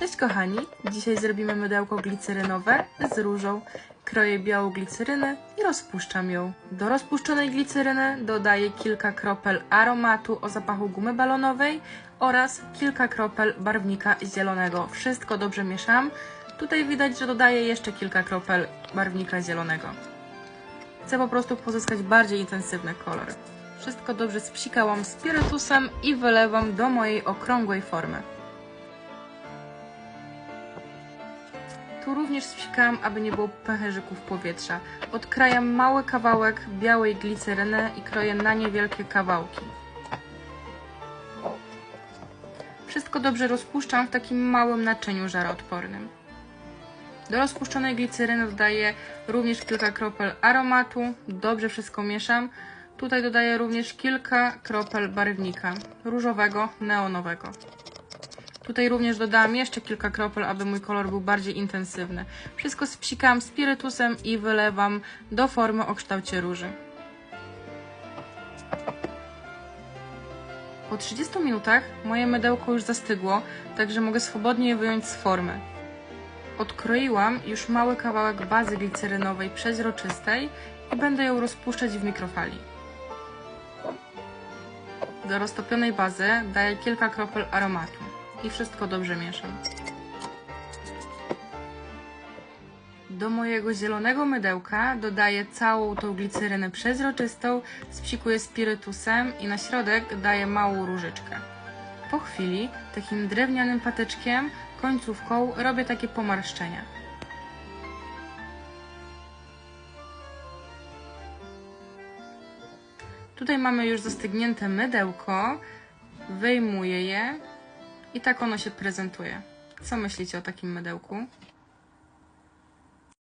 Cześć kochani, dzisiaj zrobimy mydełko glicerynowe z różą. Kroję białą glicerynę i rozpuszczam ją. Do rozpuszczonej gliceryny dodaję kilka kropel aromatu o zapachu gumy balonowej oraz kilka kropel barwnika zielonego. Wszystko dobrze mieszam. Tutaj widać, że dodaję jeszcze kilka kropel barwnika zielonego. Chcę po prostu pozyskać bardziej intensywny kolor. Wszystko dobrze spsikałam spirytusem i wylewam do mojej okrągłej formy. Tu również spsikałam, aby nie było pęcherzyków powietrza. Odkrajam mały kawałek białej gliceryny i kroję na niewielkie kawałki. Wszystko dobrze rozpuszczam w takim małym naczyniu żaroodpornym. Do rozpuszczonej gliceryny dodaję również kilka kropel aromatu. Dobrze wszystko mieszam. Tutaj dodaję również kilka kropel barwnika różowego, neonowego. Tutaj również dodałam jeszcze kilka kropel, aby mój kolor był bardziej intensywny. Wszystko spsikam spirytusem i wylewam do formy o kształcie róży. Po 30 minutach moje mydełko już zastygło, także mogę swobodnie je wyjąć z formy. Odkroiłam już mały kawałek bazy glicerynowej przezroczystej i będę ją rozpuszczać w mikrofali. Do roztopionej bazy daję kilka kropel aromatu i wszystko dobrze mieszam. Do mojego zielonego mydełka dodaję całą tą glicerynę przezroczystą, spsikuję spirytusem i na środek daję małą różyczkę. Po chwili takim drewnianym patyczkiem, końcówką robię takie pomarszczenia. Tutaj mamy już zastygnięte mydełko, wyjmuję je i tak ono się prezentuje. Co myślicie o takim mydełku?